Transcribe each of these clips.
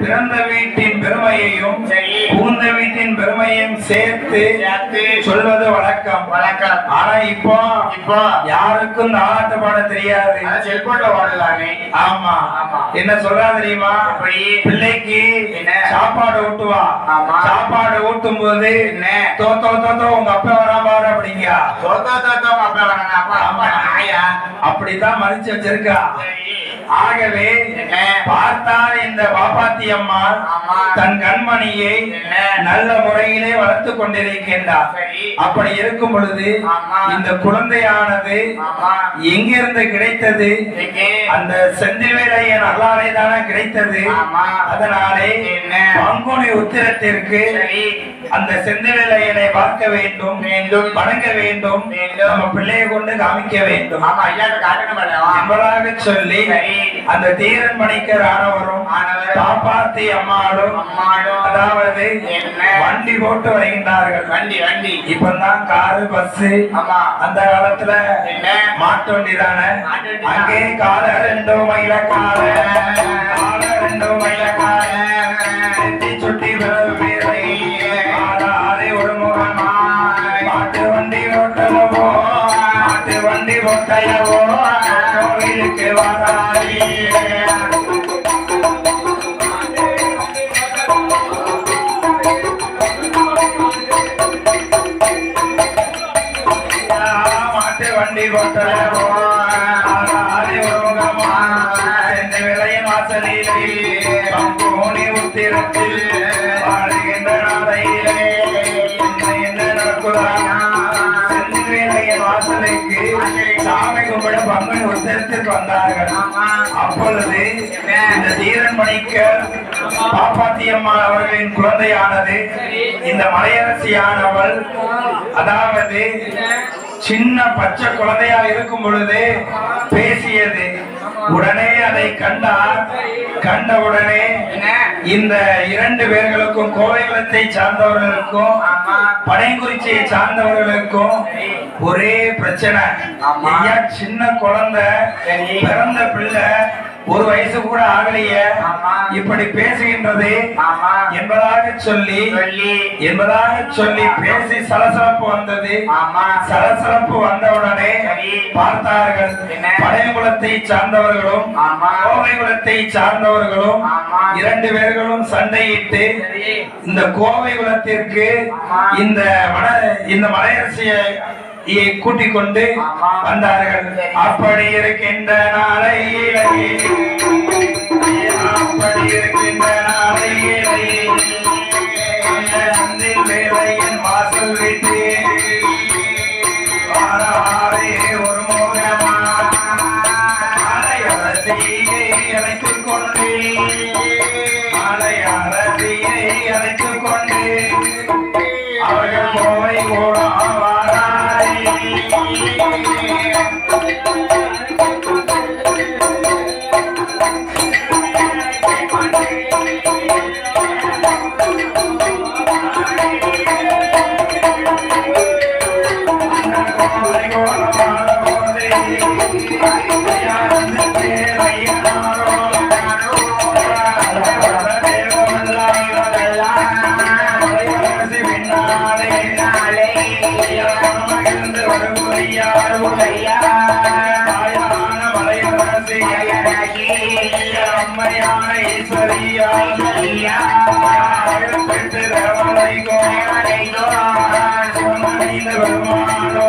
பிறந்த வீட்டின் பெருமையையும் சரி. புகுந்த வீட்டின் பெருமையையும் சேர்த்து சொல்வது வழக்கம் வணக்கம் ஆனா இப்போ இப்போ யாருக்கும் இந்த ஆட்ட பாட தெரியாது செல்போன்ல ஓடலாமே ஆமா ஆமா. என்ன சொல்றா தெரியுமா? பிள்ளைக்கு என்ன? சாப்பாடு ஊட்டுவா ஆமா. சாப்பாடு ஊட்டும் போது என்ன? தோ தோ தோ தோ உங்க அப்பா வரா பாரு அப்படிங்க தோத்தோ தோத்தோ அப்பா வராங்க அப்பா அப்பா நாயா அப்படித்தான் மதிச்சு வச்சிருக்கா சரி ஆகவே என்ன? பார்த்தால் இந்த பாப்பாத்தி அம்மா. தன் கண்மணியை? நல்ல முறையிலே வளர்த்து கொண்டிருக்கின்றார். அப்படி இருக்கும் பொழுது. இந்த குழந்தையானது எங்கிருந்து கிடைத்தது? அந்த செந்தில்வேலையன் அல்லாலே தானே கிடைத்தது. அதனாலே? பங்குனி உத்திரத்திற்கு அந்த செந்தில்வேலையனை பார்க்க வேண்டும் வேண்டும். வணங்க வேண்டும். நம்ம பிள்ளையை கொண்டு காமிக்க வேண்டும் என்பதாக சொல்லி. அந்த தீரன் மணிக்கர் ஆனவரும் ஆனவர். பாப்பாத்தி அம்மாளும் அம்மாடும். அதாவது என்ன? வண்டி போட்டு வருகின்றார்கள் வண்டி வண்டி இப்பதான் காரு பஸ் ஆமா அந்த காலத்துல என்ன? மாட்டு வண்டி தான். அங்கே கால ரெண்டு மயில கால கால ரெண்டு மயில கால பங்கோனி வாழ்கின்ற நாளையிலே என்ன என்ன நடக்குதானா சாமி கும்பிட பங்குனி உத்திரத்திற்கு வந்தார்கள் அப்பொழுது இந்த தீரன் மணிக்க பாப்பாத்தி அம்மா அவர்களின் குழந்தையானது இந்த மலையரசியானவள் அதாவது சின்ன பச்சை குழந்தையா இருக்கும் பொழுது பேசியது. உடனே அதை கண்டார். கண்ட உடனே இந்த இரண்டு பேர்களுக்கும் கோவைகுளத்தை சார்ந்தவர்களுக்கும் ஆமா. பனைக்குறிச்சியை சார்ந்தவர்களுக்கும் ஒரே பிரச்சனை. சின்ன குழந்தை. பிறந்த பிள்ளை ஒரு வயசு கூட ஆகலையே. இப்படி பேசுகின்றது என்பதாக சொல்லி என்பதாக சொல்லி பேசி சலசலப்பு வந்தது சலசலப்பு வந்தவுடனே. பார்த்தார்கள்? படையகுலத்தை சார்ந்தவர்களும். கோவை குலத்தை சார்ந்தவர்களும். இரண்டு பேர்களும் சண்டையிட்டு இந்த கோவை குலத்திற்கு. இந்த மன இந்த மலையரசியை கூட்டிக் கொண்டு. வந்தார்கள். அப்படி இருக்கின்ற நாளையிலே மலையரசியை அம்மையான ஈஸ்வரியா பெற்று தேவனைகோ சிவமணிந்த பெருமாளோ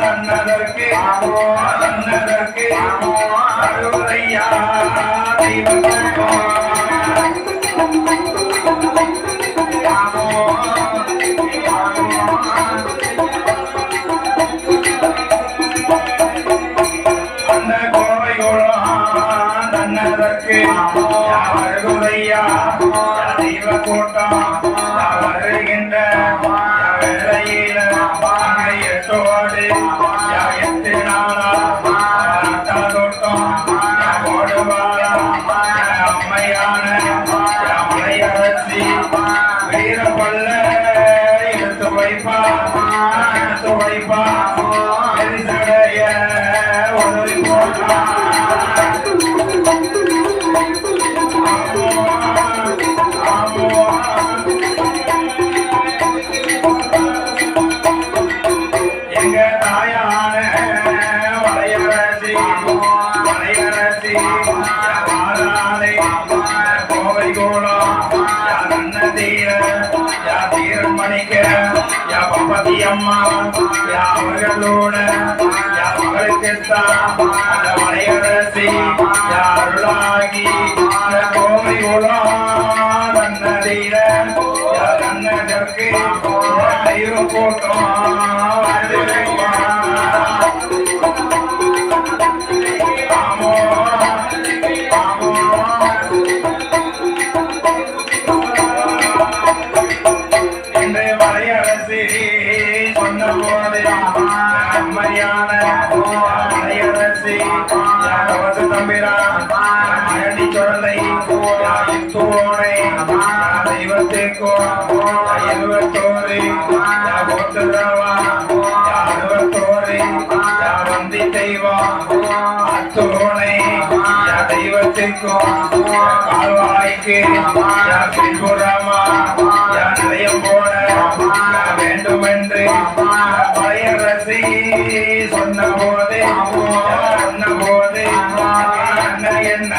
நன்னதற்கு நன்னதற்கு அருகுதையா தெய்வம் கோலம் அண்ண தீர யா தீரன் மணிக்க யா பப்பதி அம்மா யா அவர்களோட யா மகளுக்குத்தான் அந்த மலையரசி யா அருளாகி கோவை கோலம் அண்ண யா கண்ணதற்கு போட்டோம் அம்மையான வரையரசி கவச தம்பிரா மழனி சொல்லை தூணை தெய்வத்திற்கோ இருபத்தோரு போட்டுறவா அறுபத்தோரு வந்தி தெய்வம் அத்தோணை தெய்வத்திற்கும் கால்வாய்க்கு பின்புறமா நிலையம் போட பழையரசி சொன்ன போது சொன்ன போது என்ன என்ன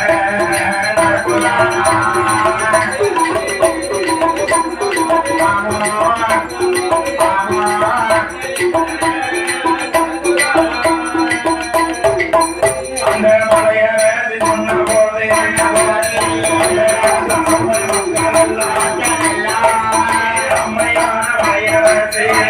அந்த மலையரசி சொன்ன போது அம்மையான மலையரசி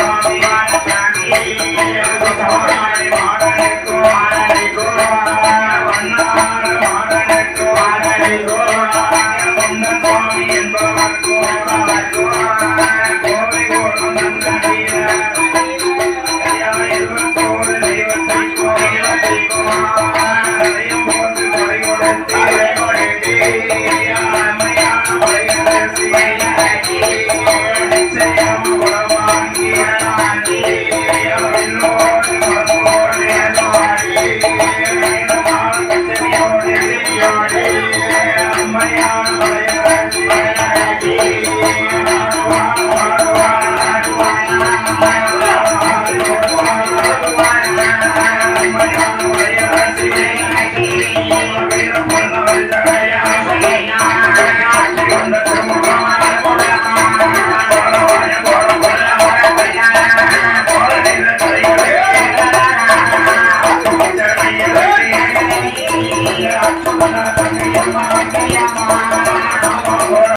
Thank you.